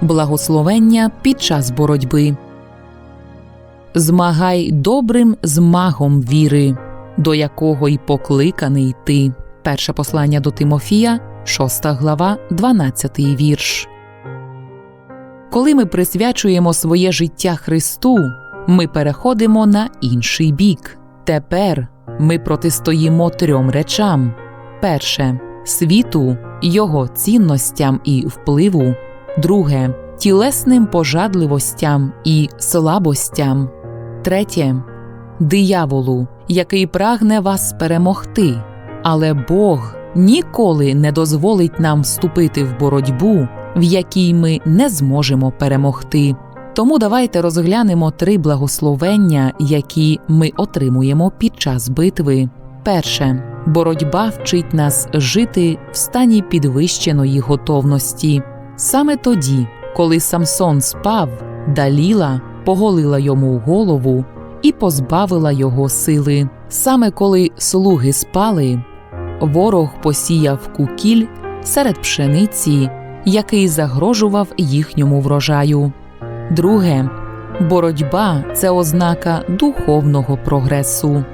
Благословення під час боротьби. Змагай добрим змагом віри, до якого й покликаний ти. Перше послання до Тимофія, 6 глава, 12 вірш. Коли ми присвячуємо своє життя Христу, ми переходимо на інший бік. Тепер ми протистоїмо трьом речам: перше світу, його цінностям і впливу, друге тілесним пожадливостям і слабостям, третє дияволу, який прагне вас перемогти. Але Бог ніколи не дозволить нам вступити в боротьбу, в якій ми не зможемо перемогти. Тому давайте розглянемо три благословення, які ми отримуємо під час битви. Перше боротьба вчить нас жити в стані підвищеної готовності. Саме тоді, коли Самсон спав, Даліла поголила йому голову і позбавила його сили. Саме коли слуги спали, ворог посіяв кукіль серед пшениці, який загрожував їхньому врожаю. Друге, боротьба це ознака духовного прогресу.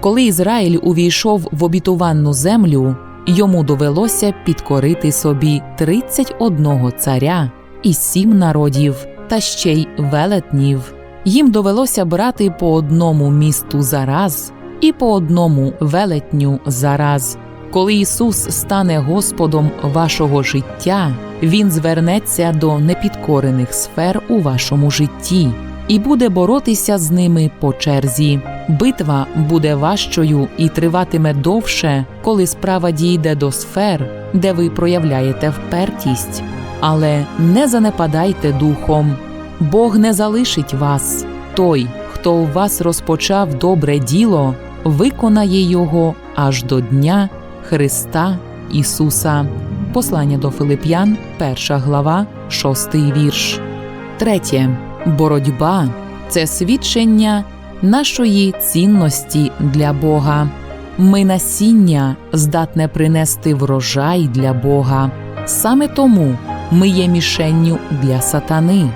Коли Ізраїль увійшов в обітованну землю, йому довелося підкорити собі 31 царя і сім народів, та ще й велетнів. Їм довелося брати по одному місту за раз і по одному велетню за раз. Коли Ісус стане Господом вашого життя, Він звернеться до непідкорених сфер у вашому житті і буде боротися з ними по черзі. Битва буде важчою і триватиме довше, коли справа дійде до сфер, де ви проявляєте впертість. Але не занепадайте духом, Бог не залишить вас. Той, хто у вас розпочав добре діло, виконає його аж до дня Христа Ісуса. Послання до Филип'ян, 1 глава, 6 вірш. Третє. Боротьба це свідчення нашої цінності для Бога. Ми насіння здатне принести врожай для Бога. Саме тому ми є мішенню для сатани.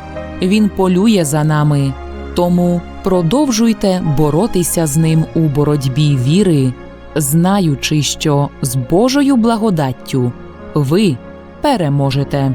Він полює за нами, тому продовжуйте боротися з ним у боротьбі віри, знаючи, що з Божою благодаттю ви переможете.